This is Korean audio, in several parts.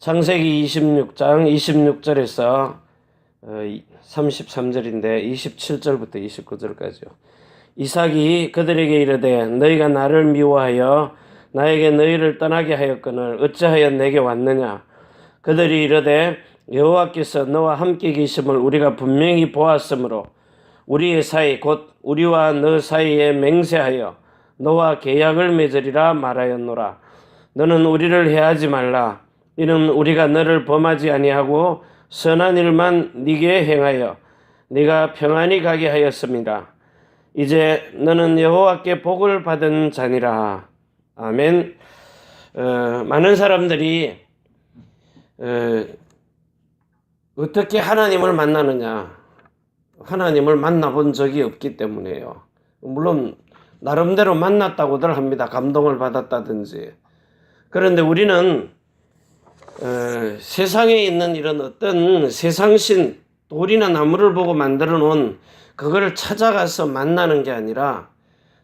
창세기 26장 26절에서 33절인데 27절부터 29절까지요. 이삭이 그들에게 이르되 너희가 나를 미워하여 나에게 너희를 떠나게 하였거늘 어찌하여 내게 왔느냐? 그들이 이르되 여호와께서 너와 함께 계심을 우리가 분명히 보았으므로 우리의 사이 곧 우리와 너 사이에 맹세하여 너와 계약을 맺으리라 말하였노라. 너는 우리를 해하지 말라 이는 우리가 너를 범하지 아니하고 선한 일만 네게 행하여 네가 평안히 가게 하였습니다. 이제 너는 여호와께 복을 받은 자니라. 아멘. 어, 많은 사람들이 어, 어떻게 하나님을 만나느냐? 하나님을 만나본 적이 없기 때문에요. 물론 나름대로 만났다고들 합니다. 감동을 받았다든지. 그런데 우리는 어, 세상에 있는 이런 어떤 세상신 돌이나 나무를 보고 만들어 놓은 그걸 찾아가서 만나는 게 아니라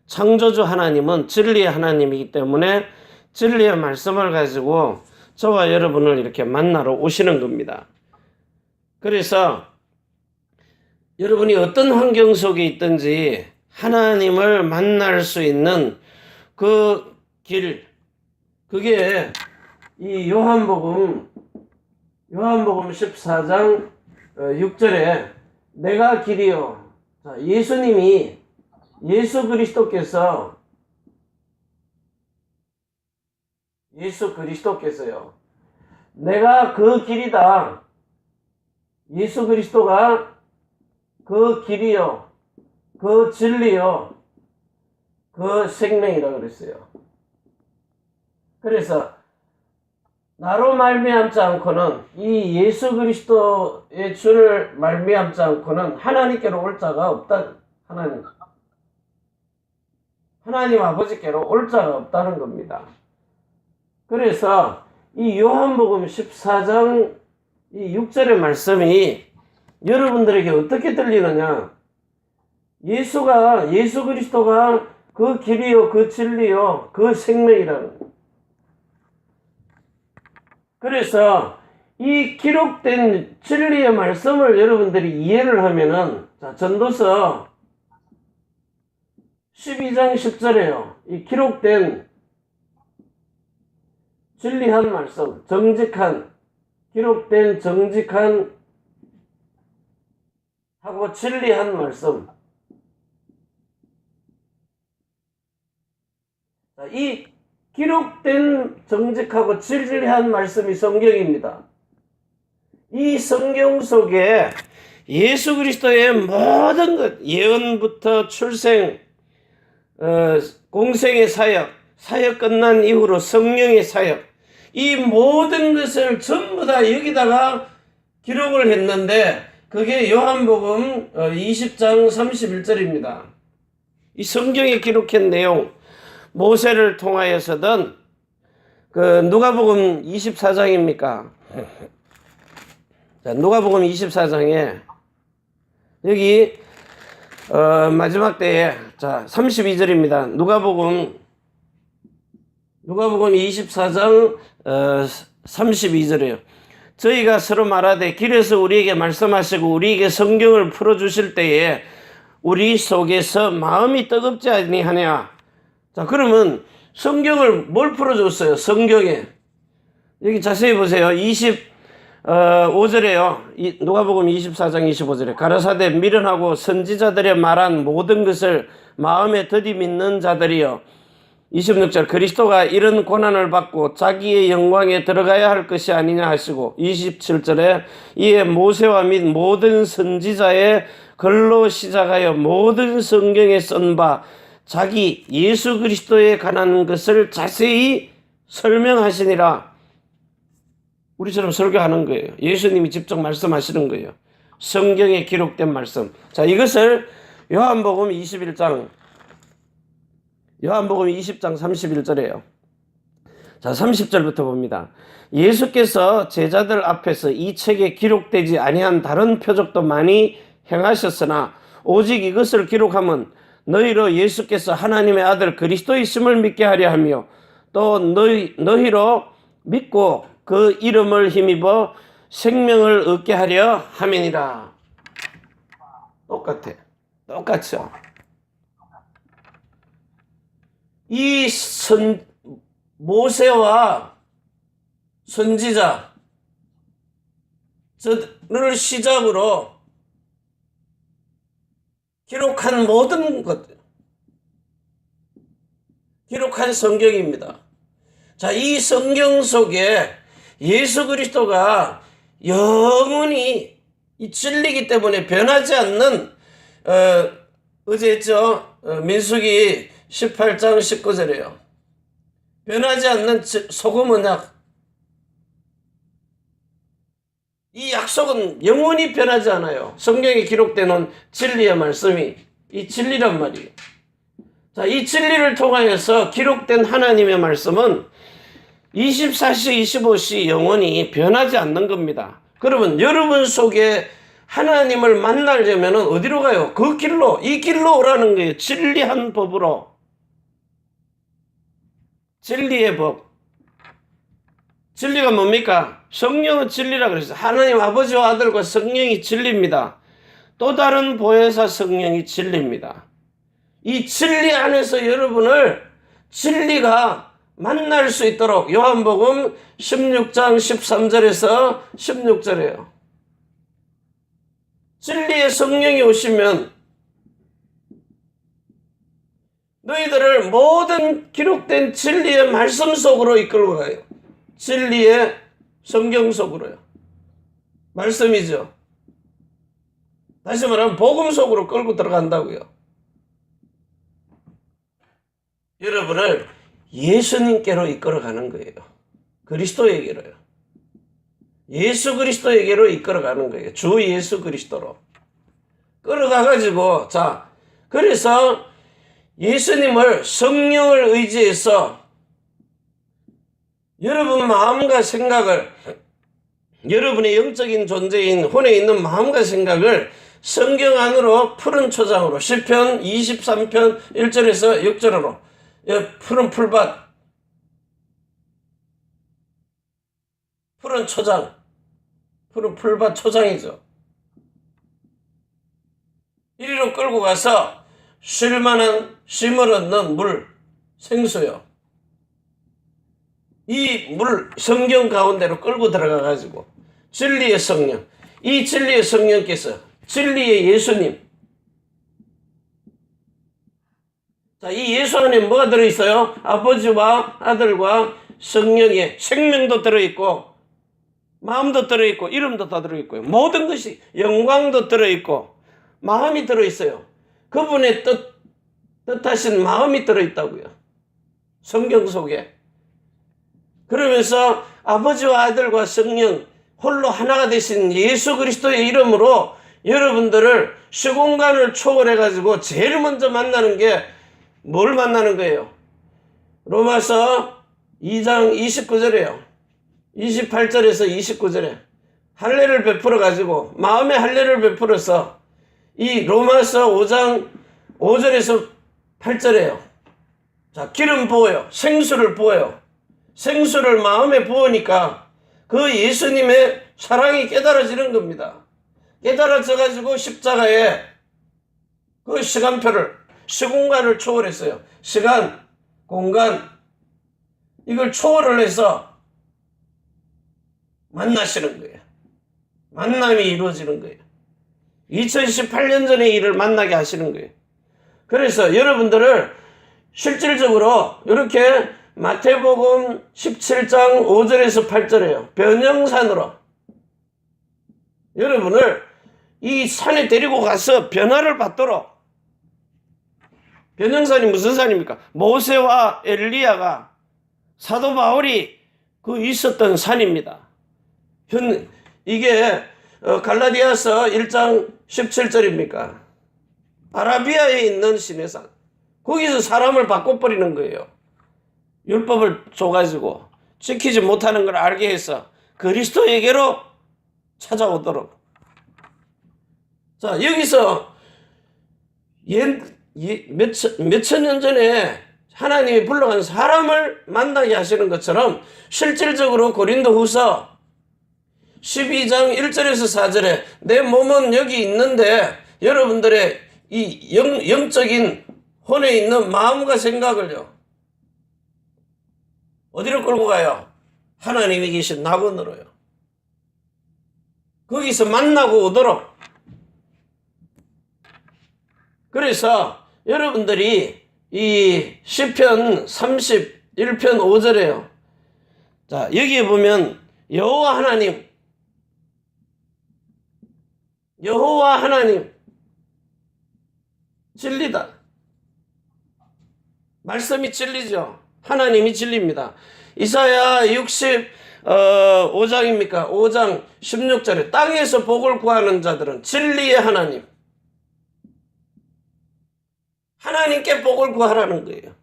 창조주 하나님은 진리의 하나님이기 때문에 진리의 말씀을 가지고 저와 여러분을 이렇게 만나러 오시는 겁니다. 그래서 여러분이 어떤 환경 속에 있든지 하나님을 만날 수 있는 그 길, 그게 이 요한복음 요한복음 14장 6절에 내가 길이요. 자, 예수님이 예수 그리스도께서 예수 그리스도께서요. 내가 그 길이다. 예수 그리스도가 그 길이요. 그 진리요. 그 생명이라 그랬어요. 그래서 나로 말미암지 않고는 이 예수 그리스도의 주를 말미암지 않고는 하나님께로 올 자가 없다. 하나님. 하나님 아버지께로 올 자가 없다는 겁니다. 그래서 이 요한복음 14장 이 6절의 말씀이 여러분들에게 어떻게 들리느냐? 예수가 예수 그리스도가 그 길이요 그 진리요 그 생명이라는. 그래서 이 기록된 진리의 말씀을 여러분들이 이해를 하면은 자, 전도서 12장 10절에요. 이 기록된 진리한 말씀, 정직한 기록된 정직한 하고 진리한 말씀. 자, 이 기록된 정직하고 진리한 말씀이 성경입니다. 이 성경 속에 예수 그리스도의 모든 것, 예언부터 출생, 어, 공생의 사역, 사역 끝난 이후로 성령의 사역, 이 모든 것을 전부 다 여기다가 기록을 했는데, 그게 요한복음 20장 31절입니다. 이 성경에 기록한 내용, 모세를 통하여서든 그 누가복음 24장입니까? 자, 누가복음 24장에 여기 어, 마지막 때에 자 32절입니다. 누가복음 누가복음 24장 어, 32절이에요. 저희가 서로 말하되 길에서 우리에게 말씀하시고 우리에게 성경을 풀어 주실 때에 우리 속에서 마음이 뜨겁지 아니하냐 자, 그러면 성경을 뭘 풀어줬어요? 성경에. 여기 자세히 보세요. 25절에요. 누가복음 24장 25절에 가라사대 미련하고 선지자들의 말한 모든 것을 마음에 더디 믿는 자들이요. 26절 그리스도가 이런 고난을 받고 자기의 영광에 들어가야 할 것이 아니냐 하시고 27절에 이에 모세와 및 모든 선지자의 글로 시작하여 모든 성경에 쓴바 자기 예수 그리스도에 관한 것을 자세히 설명하시니라. 우리처럼 설교하는 거예요. 예수님이 직접 말씀하시는 거예요. 성경에 기록된 말씀. 자, 이것을 요한복음 21장, 요한복음 20장 31절에요. 자, 30절부터 봅니다. 예수께서 제자들 앞에서 이 책에 기록되지 아니한 다른 표적도 많이 행하셨으나 오직 이것을 기록하면 너희로 예수께서 하나님의 아들 그리스도이심을 믿게 하려 하며 또 너희 너희로 믿고 그 이름을 힘입어 생명을 얻게 하려 함이니라. 똑같아. 똑같죠. 이 선, 모세와 선지자, 저를 시작으로 기록한 모든 것들, 기록한 성경입니다. 자, 이 성경 속에 예수 그리스도가 영원히 이 진리기 때문에 변하지 않는, 어, 어제 했죠? 어, 민수기 18장 19절이에요. 변하지 않는 지- 소금 언약. 이 약속은 영원히 변하지 않아요. 성경에 기록되는 진리의 말씀이 이 진리란 말이에요. 자, 이 진리를 통하여서 기록된 하나님의 말씀은 24시, 25시 영원히 변하지 않는 겁니다. 그러면 여러분 속에 하나님을 만나려면 어디로 가요? 그 길로, 이 길로 오라는 거예요. 진리한 법으로. 진리의 법. 진리가 뭡니까? 성령은 진리라 그랬어요. 하나님 아버지와 아들과 성령이 진리입니다. 또 다른 보혜사 성령이 진리입니다. 이 진리 안에서 여러분을 진리가 만날 수 있도록 요한복음 16장 13절에서 16절이에요. 진리의 성령이 오시면 너희들을 모든 기록된 진리의 말씀 속으로 이끌고 가요. 진리의 성경 속으로요. 말씀이죠. 다시 말하면 복음 속으로 끌고 들어간다고요. 여러분을 예수님께로 이끌어가는 거예요. 그리스도에게로요. 예수 그리스도에게로 이끌어가는 거예요. 주 예수 그리스도로. 끌어가가지고, 자, 그래서 예수님을 성령을 의지해서 여러분 마음과 생각을 여러분의 영적인 존재인 혼에 있는 마음과 생각을 성경 안으로 푸른 초장으로 시편 23편 1절에서 6절으로 예, 푸른 풀밭 푸른 초장 푸른 풀밭 초장이죠. 이리로 끌고 가서 쉴만한 쉼을 얻는 물 생수요. 이 물 성경 가운데로 끌고 들어가 가지고 진리의 성령 이 진리의 성령께서 진리의 예수님 자, 이 예수 안에 뭐가 들어있어요? 아버지와 아들과 성령의 생명도 들어있고 마음도 들어있고 이름도 다 들어있고요. 모든 것이 영광도 들어있고 마음이 들어있어요. 그분의 뜻 뜻하신 마음이 들어있다고요. 성경 속에. 그러면서 아버지와 아들과 성령 홀로 하나가 되신 예수 그리스도의 이름으로 여러분들을 시공간을 초월해 가지고 제일 먼저 만나는 게 뭘 만나는 거예요? 로마서 2장 29절이에요. 28절에서 29절에 할례를 베풀어 가지고 마음의 할례를 베풀어서 이 로마서 5장 5절에서 8절에요. 자, 기름 부어요. 생수를 부어요. 생수를 마음에 부으니까 그 예수님의 사랑이 깨달아지는 겁니다. 깨달아져 가지고 십자가에 그 시간표를 시공간을 초월했어요. 시간, 공간 이걸 초월을 해서 만나시는 거예요. 만남이 이루어지는 거예요. 2018년 전의 일을 만나게 하시는 거예요. 그래서 여러분들을 실질적으로 이렇게 마태복음 17장 5절에서 8절에요. 변형산으로 여러분을 이 산에 데리고 가서 변화를 받도록 변형산이 무슨 산입니까? 모세와 엘리야가 사도 바울이 그 있었던 산입니다. 현 이게 어, 갈라디아서 1장 17절입니까? 아라비아에 있는 시내산. 거기서 사람을 바꿔버리는 거예요. 율법을 줘가지고 지키지 못하는 걸 알게 해서 그리스도에게로 찾아오도록. 자, 여기서 옛, 몇천 몇천 년 전에 하나님이 불러간 사람을 만나게 하시는 것처럼 실질적으로 고린도 후서 12장 1절에서 4절에 내 몸은 여기 있는데 여러분들의 이 영, 영적인 혼에 있는 마음과 생각을요. 어디로 끌고 가요? 하나님이 계신 낙원으로요. 거기서 만나고 오도록. 그래서 여러분들이 이 시편 31편 5절에요. 자, 여기에 보면 여호와 하나님 여호와 하나님 진리다. 말씀이 진리죠. 하나님이 진리입니다. 이사야 60 어, 5장입니까? 5장 16절에 땅에서 복을 구하는 자들은 진리의 하나님 하나님께 복을 구하라는 거예요.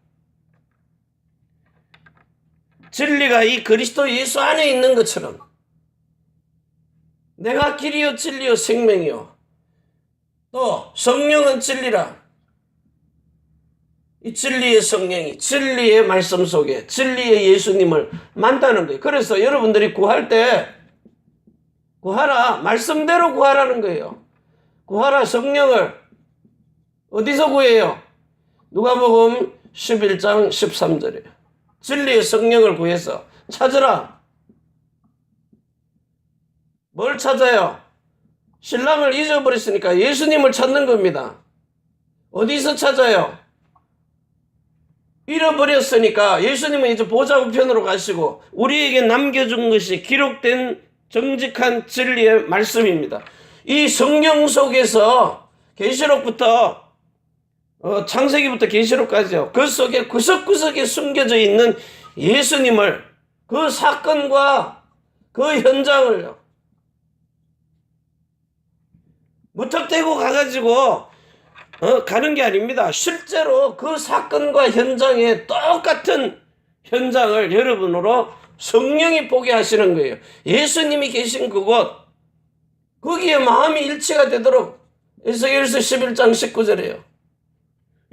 진리가 이 그리스도 예수 안에 있는 것처럼 내가 길이요 진리요 생명이요 또 성령은 진리라 이 진리의 성령이 진리의 말씀 속에 진리의 예수님을 만나는 거예요. 그래서 여러분들이 구할 때 구하라 말씀대로 구하라는 거예요. 구하라 성령을 어디서 구해요? 누가복음 11장 13절이에요. 진리의 성령을 구해서 찾으라. 뭘 찾아요? 신랑을 잊어버렸으니까 예수님을 찾는 겁니다. 어디서 찾아요? 잃어버렸으니까 예수님은 이제 보좌 우편으로 가시고 우리에게 남겨준 것이 기록된 정직한 진리의 말씀입니다. 이 성경 속에서 계시록부터 어, 창세기부터 계시록까지요. 그 속에 구석구석에 숨겨져 있는 예수님을 그 사건과 그 현장을요. 무턱대고 가가지고 어, 가는 게 아닙니다. 실제로 그 사건과 현장에 똑같은 현장을 여러분으로 성령이 보게 하시는 거예요. 예수님이 계신 그곳, 거기에 마음이 일치가 되도록 에스겔서 11장 19절이에요.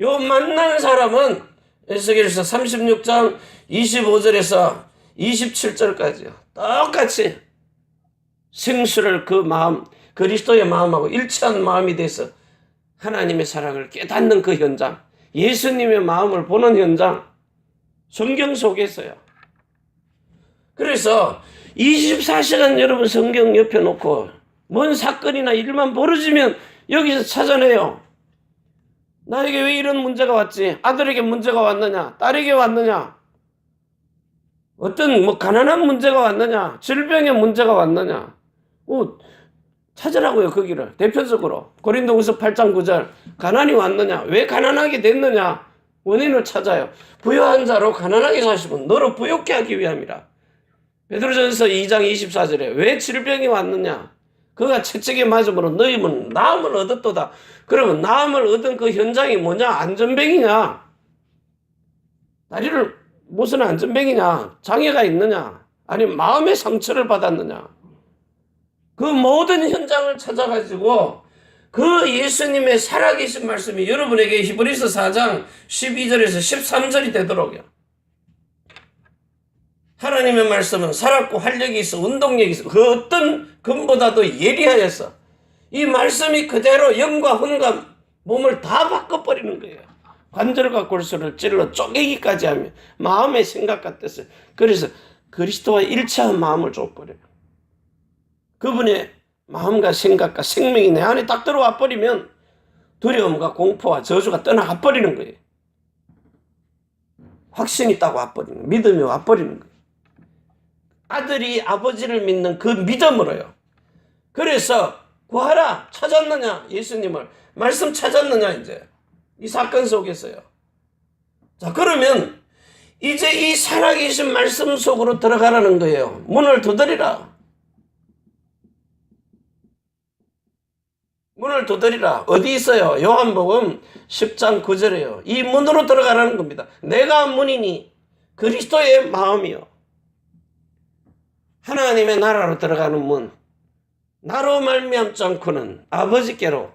요 만난 사람은 에스겔서 36장 25절에서 27절까지요. 똑같이 생수를 그 마음, 그리스도의 마음하고 일치한 마음이 돼서 하나님의 사랑을 깨닫는 그 현장, 예수님의 마음을 보는 현장, 성경 속에서요. 그래서 24시간 여러분 성경 옆에 놓고 뭔 사건이나 일만 벌어지면 여기서 찾아내요. 나에게 왜 이런 문제가 왔지? 아들에게 문제가 왔느냐? 딸에게 왔느냐? 어떤 뭐 가난한 문제가 왔느냐? 질병의 문제가 왔느냐? 어, 찾으라고요 거기를. 대표적으로. 고린도후서 8장 9절. 가난이 왔느냐? 왜 가난하게 됐느냐? 원인을 찾아요. 부유한 자로 가난하게 사시면 너로 부욕케 하기 위함이라. 베드로전서 2장 24절에 왜 질병이 왔느냐? 그가 채찍에 맞음으로 너희는 나음을 얻었도다. 그러면 나음을 얻은 그 현장이 뭐냐? 안전병이냐? 다리를 무슨 안전병이냐? 장애가 있느냐? 아니면 마음의 상처를 받았느냐 그 모든 현장을 찾아가지고 그 예수님의 살아계신 말씀이 여러분에게 히브리서 4장 12절에서 13절이 되도록요. 하나님의 말씀은 살았고 활력이 있어 운동력이 있어 그 어떤 금보다도 예리하여서 이 말씀이 그대로 영과 혼과 몸을 다 바꿔버리는 거예요. 관절과 골수를 찔러 쪼개기까지 하며 마음의 생각과 뜻을 그래서 그리스도와 일치한 마음을 줘버려요. 그분의 마음과 생각과 생명이 내 안에 딱 들어와 버리면 두려움과 공포와 저주가 떠나가 버리는 거예요. 확신이 딱 와버리는 믿음이 와버리는 거예요. 아들이 아버지를 믿는 그 믿음으로요. 그래서 구하라 찾았느냐 예수님을 말씀 찾았느냐 이제 이 사건 속에서요. 자 그러면 이제 이 살아계신 말씀 속으로 들어가라는 거예요. 문을 두드리라. 문을 두드리라. 어디 있어요? 요한복음 10장 9절에요. 이 문으로 들어가라는 겁니다. 내가 문이니 그리스도의 마음이요. 하나님의 나라로 들어가는 문. 나로 말미암지 않고는 아버지께로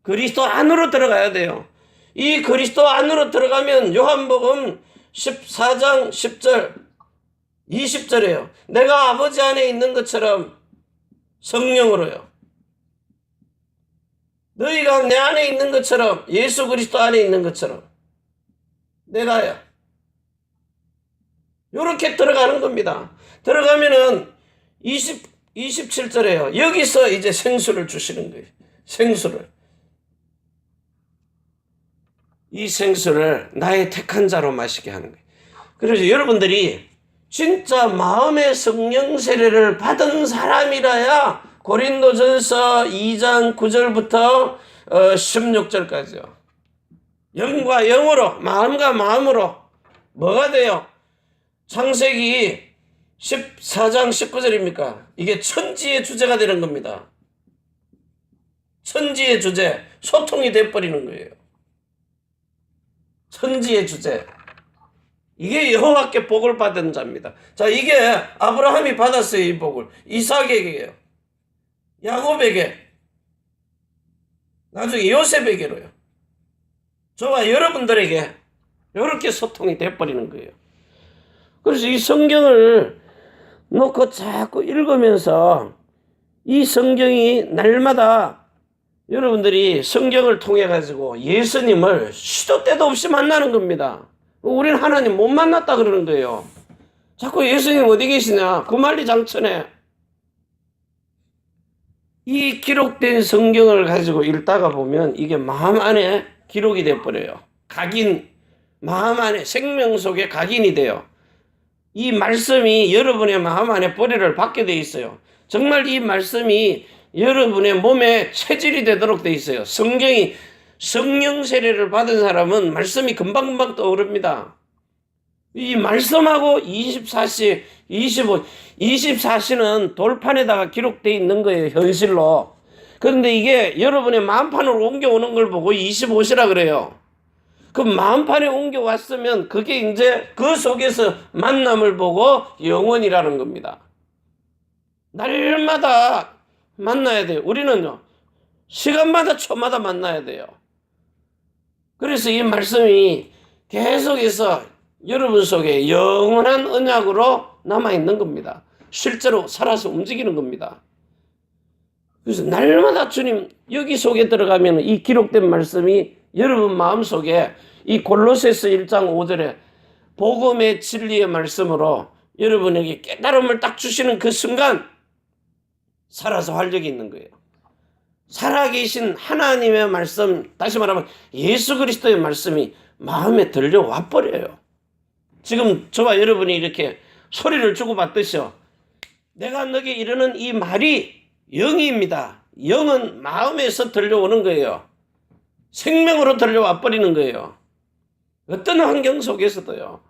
그리스도 안으로 들어가야 돼요. 이 그리스도 안으로 들어가면 요한복음 14장 10절 20절에요. 내가 아버지 안에 있는 것처럼 성령으로요. 너희가 내 안에 있는 것처럼 예수 그리스도 안에 있는 것처럼 내가요. 요렇게 들어가는 겁니다. 들어가면은 20 27절에요. 여기서 이제 생수를 주시는 거예요. 생수를. 이 생수를 나의 택한 자로 마시게 하는 거예요. 그래서 여러분들이 진짜 마음의 성령 세례를 받은 사람이라야 고린도전서 2장 9절부터 16절까지요. 영과 영으로 마음과 마음으로 뭐가 돼요? 창세기 14장 19절입니까? 이게 천지의 주제가 되는 겁니다. 천지의 주제, 소통이 돼버리는 거예요. 천지의 주제. 이게 여호와께 복을 받은 자입니다. 자, 이게 아브라함이 받았어요, 이 복을. 이삭에게요. 야곱에게. 나중에 요셉에게로요. 저와 여러분들에게 이렇게 소통이 돼버리는 거예요. 그래서 이 성경을 놓고 자꾸 읽으면서 이 성경이 날마다 여러분들이 성경을 통해 가지고 예수님을 시도 때도 없이 만나는 겁니다. 우리는 하나님 못 만났다 그러는 거예요. 자꾸 예수님 어디 계시냐? 구만리 장천에 이 기록된 성경을 가지고 읽다가 보면 이게 마음 안에 기록이 돼 버려요. 각인 마음 안에 생명 속에 각인이 돼요. 이 말씀이 여러분의 마음 안에 뿌리를 받게 돼 있어요. 정말 이 말씀이 여러분의 몸에 체질이 되도록 돼 있어요. 성경이 성령 세례를 받은 사람은 말씀이 금방금방 떠오릅니다. 이 말씀하고 24시, 25, 24시는 돌판에다가 기록되어 있는 거예요, 현실로. 그런데 이게 여러분의 마음판으로 옮겨오는 걸 보고 25시라 그래요. 그 마음판에 옮겨왔으면 그게 이제 그 속에서 만남을 보고 영원이라는 겁니다. 날마다 만나야 돼요. 우리는요, 시간마다 초마다 만나야 돼요. 그래서 이 말씀이 계속해서 여러분 속에 영원한 언약으로 남아있는 겁니다. 실제로 살아서 움직이는 겁니다. 그래서 날마다 주님 여기 속에 들어가면 이 기록된 말씀이 여러분 마음 속에 이 골로새서 1장 5절에 복음의 진리의 말씀으로 여러분에게 깨달음을 딱 주시는 그 순간 살아서 활력이 있는 거예요. 살아계신 하나님의 말씀, 다시 말하면 예수 그리스도의 말씀이 마음에 들려와 버려요. 지금 저와 여러분이 이렇게 소리를 주고받듯이요. 내가 너게 이르는 이 말이 영입니다. 영은 마음에서 들려오는 거예요. 생명으로 들려와 버리는 거예요. 어떤 환경 속에서도요.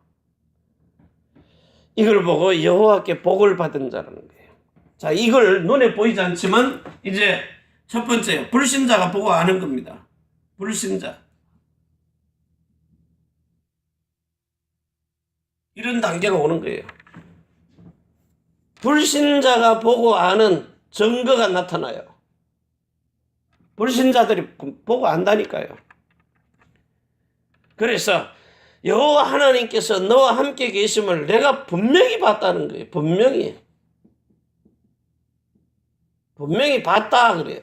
이걸 보고 여호와께 복을 받은 자라는 거예요. 자, 이걸 눈에 보이지 않지만 이제 첫 번째 불신자가 보고 아는 겁니다. 불신자. 이런 단계가 오는 거예요. 불신자가 보고 아는 증거가 나타나요. 불신자들이 보고 안다니까요. 그래서 여호와 하나님께서 너와 함께 계심을 내가 분명히 봤다는 거예요. 분명히. 분명히 봤다 그래요.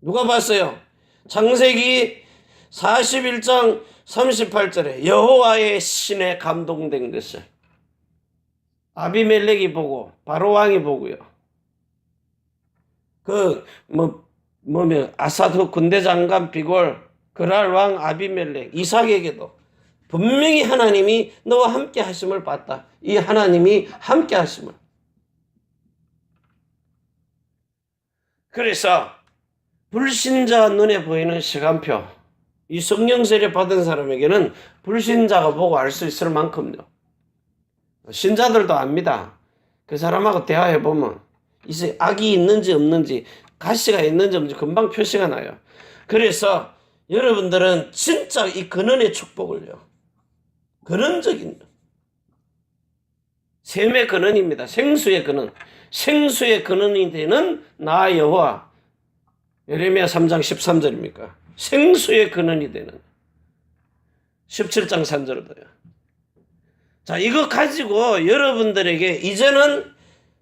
누가 봤어요? 창세기 41장 38절에 여호와의 신에 감동된 것을 아비멜렉이 보고 바로 왕이 보고요. 그뭐 뭐면 아사드 군대 장관 비골 그랄 왕 아비멜렉 이삭에게도 분명히 하나님이 너와 함께 하심을 봤다. 이 하나님이 함께 하심을. 그래서 불신자 눈에 보이는 시간표 이 성령 세례 받은 사람에게는 불신자가 보고 알 수 있을 만큼요. 신자들도 압니다. 그 사람하고 대화해 보면 이제 악이 있는지 없는지 가시가 있는지 없는지 금방 표시가 나요. 그래서 여러분들은 진짜 이 근원의 축복을요. 근원적인 셈의 근원입니다. 생수의 근원. 생수의 근원이 되는 나 여호와. 예레미야 3장 13절입니까? 생수의 근원이 되는 17장 산절도요. 자, 이거 가지고 여러분들에게 이제는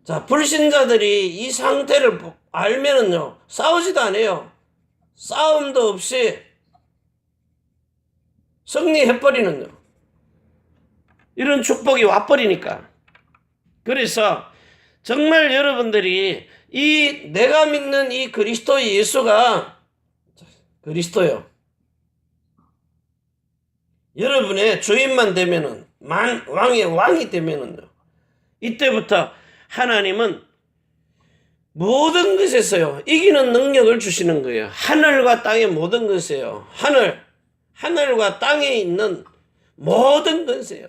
자, 불신자들이 이 상태를 보- 알면은요, 싸우지도 않아요. 싸움도 없이 승리해버리는요. 이런 축복이 와버리니까. 그래서 정말 여러분들이 이 내가 믿는 이 그리스도 예수가 그리스도요. 여러분의 주인만 되면은 만 왕의 왕이 되면은요. 이때부터 하나님은 모든 것에서요 이기는 능력을 주시는 거예요. 하늘과 땅의 모든 것에요. 하늘 하늘과 땅에 있는 모든 것에요.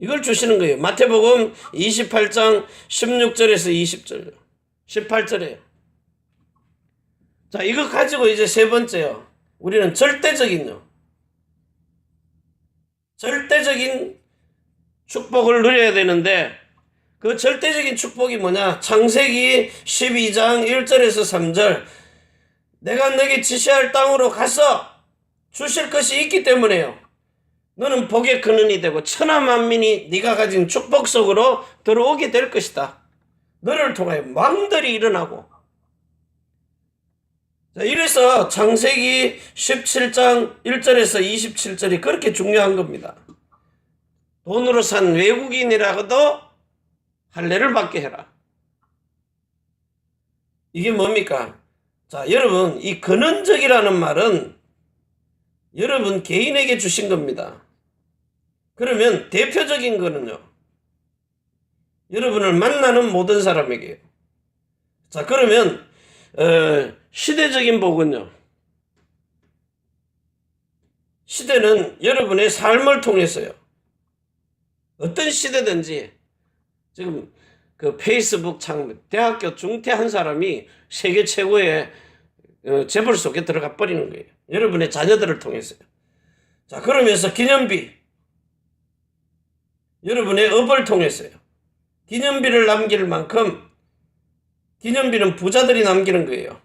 이걸 주시는 거예요. 마태복음 28장 16절에서 20절. 18절에요. 자, 이거 가지고 이제 세 번째요. 우리는 절대적인요. 절대적인 축복을 누려야 되는데 그 절대적인 축복이 뭐냐? 창세기 12장 1절에서 3절. 내가 너에게 지시할 땅으로 가서 주실 것이 있기 때문에요. 너는 복의 근원이 되고 천하 만민이 네가 가진 축복 속으로 들어오게 될 것이다. 너를 통하여 왕들이 일어나고. 자, 이래서 창세기 17장 1절에서 27절이 그렇게 중요한 겁니다. 돈으로 산 외국인이라고도 할례를 받게 해라. 이게 뭡니까? 자, 여러분, 이 근원적이라는 말은 여러분 개인에게 주신 겁니다. 그러면 대표적인 거는요. 여러분을 만나는 모든 사람에게요. 자, 그러면 어, 시대적인 복은요. 시대는 여러분의 삶을 통해서요. 어떤 시대든지 지금 그 페이스북 창 대학교 중퇴 한 사람이 세계 최고의 어, 재벌 속에 들어가 버리는 거예요. 여러분의 자녀들을 통해서요. 자, 그러면서 기념비 여러분의 업을 통해서요. 기념비를 남길 만큼 기념비는 부자들이 남기는 거예요.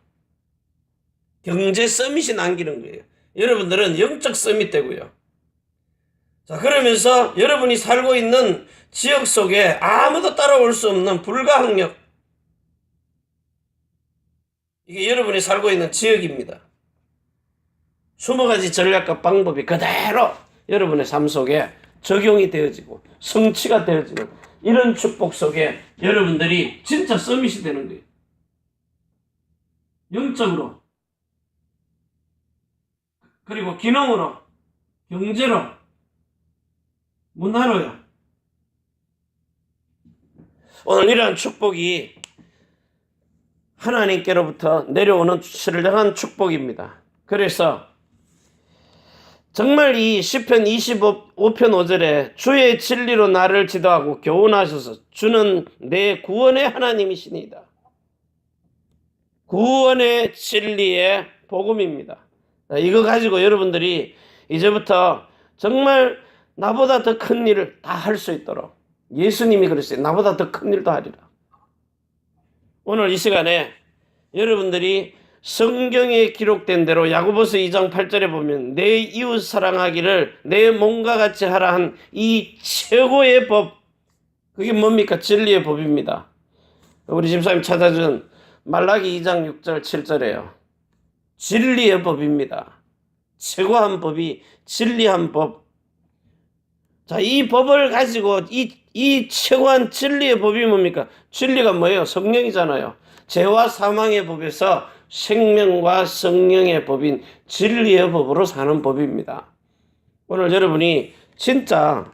경제 서밋이 남기는 거예요. 여러분들은 영적 서밋 되고요. 자, 그러면서 여러분이 살고 있는 지역 속에 아무도 따라올 수 없는 불가항력. 이게 여러분이 살고 있는 지역입니다. 20가지 전략과 방법이 그대로 여러분의 삶 속에 적용이 되어지고 성취가 되어지는 이런 축복 속에 여러분들이 진짜 서밋이 되는 거예요. 영적으로 그리고 기능으로 경제로 문화로요. 오늘 이러한 축복이 하나님께로부터 내려오는 신령한 축복입니다. 그래서 정말 이 시편 25편 5절에 주의 진리로 나를 지도하고 교훈하셔서 주는 내 구원의 하나님이시니다. 구원의 진리의 복음입니다. 자, 이거 가지고 여러분들이 이제부터 정말 나보다 더 큰 일을 다 할 수 있도록 예수님이 그랬어요. 나보다 더 큰 일도 하리라. 오늘 이 시간에 여러분들이 성경에 기록된 대로 야고보서 2장 8절에 보면 내 이웃 사랑하기를 내 몸과 같이 하라 한 이 최고의 법 그게 뭡니까? 진리의 법입니다. 우리 집사님 찾아준 말라기 2장 6절 7절에요. 진리의 법입니다. 최고한 법이 진리한 법. 자, 이 법을 가지고 이, 이 최고한 진리의 법이 뭡니까? 진리가 뭐예요? 성령이잖아요. 죄와 사망의 법에서 생명과 성령의 법인 진리의 법으로 사는 법입니다. 오늘 여러분이 진짜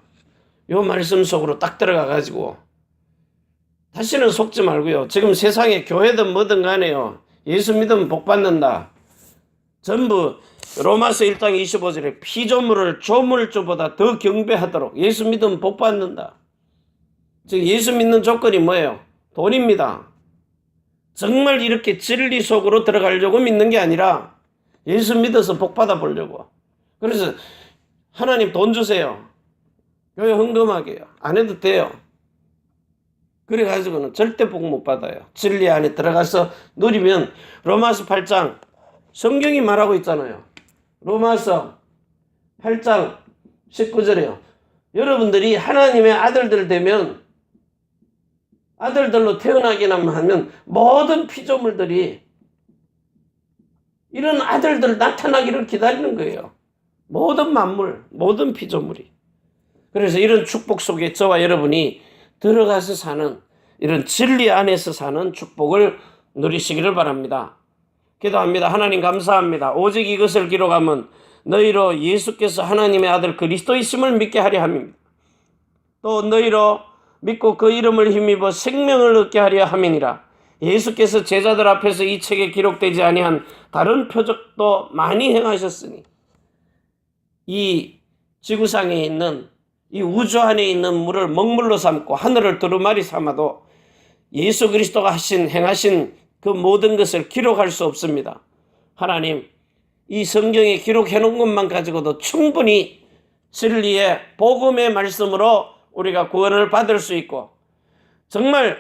요 말씀 속으로 딱 들어가 가지고 다시는 속지 말고요. 지금 세상에 교회든 뭐든 간에요. 예수 믿으면 복 받는다. 전부 로마서 1장 25절에 피조물을 조물주보다 더 경배하도록 예수 믿으면 복 받는다. 즉 예수 믿는 조건이 뭐예요? 돈입니다. 정말 이렇게 진리 속으로 들어가려고 믿는 게 아니라 예수 믿어서 복 받아 보려고. 그래서 하나님 돈 주세요. 교회 헌금하게요. 안 해도 돼요. 그래가지고는 절대 복 못 받아요. 진리 안에 들어가서 누리면 로마서 8장 성경이 말하고 있잖아요. 로마서 8장 19절에요. 여러분들이 하나님의 아들들 되면 아들들로 태어나기만 하면 모든 피조물들이 이런 아들들 나타나기를 기다리는 거예요. 모든 만물, 모든 피조물이. 그래서 이런 축복 속에 저와 여러분이 들어가서 사는 이런 진리 안에서 사는 축복을 누리시기를 바랍니다. 기도합니다. 하나님 감사합니다. 오직 이것을 기록하면 너희로 예수께서 하나님의 아들 그리스도이심을 믿게 하려 함입니다. 또 너희로 믿고 그 이름을 힘입어 생명을 얻게 하려 함이니라. 예수께서 제자들 앞에서 이 책에 기록되지 아니한 다른 표적도 많이 행하셨으니 이 지구상에 있는 이 우주 안에 있는 물을 먹물로 삼고 하늘을 두루마리 삼아도 예수 그리스도가 하신 행하신 그 모든 것을 기록할 수 없습니다. 하나님, 이 성경에 기록해 놓은 것만 가지고도 충분히 진리의 복음의 말씀으로 우리가 구원을 받을 수 있고 정말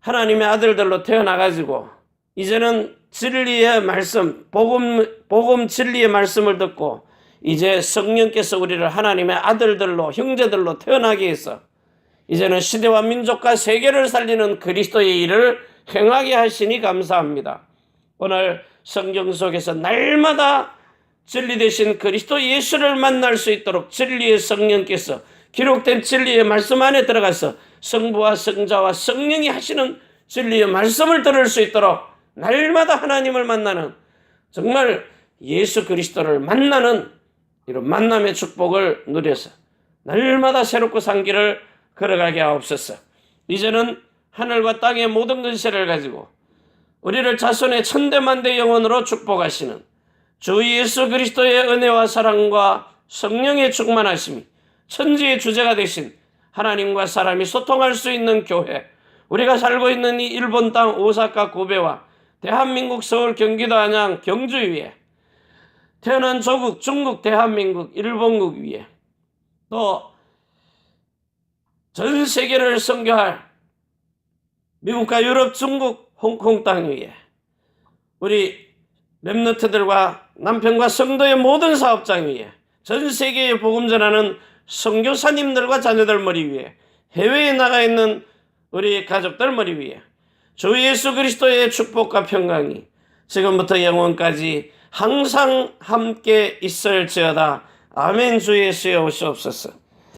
하나님의 아들들로 태어나 가지고 이제는 진리의 말씀, 복음 복음 진리의 말씀을 듣고 이제 성령께서 우리를 하나님의 아들들로 형제들로 태어나게 해서 이제는 시대와 민족과 세계를 살리는 그리스도의 일을 행하게 하시니 감사합니다. 오늘 성경 속에서 날마다 진리 되신 그리스도 예수를 만날 수 있도록 진리의 성령께서 기록된 진리의 말씀 안에 들어가서 성부와 성자와 성령이 하시는 진리의 말씀을 들을 수 있도록 날마다 하나님을 만나는 정말 예수 그리스도를 만나는 이런 만남의 축복을 누려서 날마다 새롭고 산 길을 걸어가게 하옵소서. 이제는 하늘과 땅의 모든 근세를 가지고 우리를 자손의 천대만대 영혼으로 축복하시는 주 예수 그리스도의 은혜와 사랑과 성령의 충만하심이 천지의 주제가 되신 하나님과 사람이 소통할 수 있는 교회 우리가 살고 있는 이 일본 땅 오사카 고베와 대한민국 서울 경기도 안양 경주 위에 태어난 조국 중국 대한민국 일본국 위에 또 전 세계를 선교할 미국과 유럽 중국 홍콩 땅 위에 우리 랩너트들과 남편과 성도의 모든 사업장 위에 전 세계에 복음 전하는 선교사님들과 자녀들 머리 위에 해외에 나가 있는 우리 가족들 머리 위에 주 예수 그리스도의 축복과 평강이 지금부터 영원까지 항상 함께 있을지어다. 아멘 주 예수여 오시옵소서.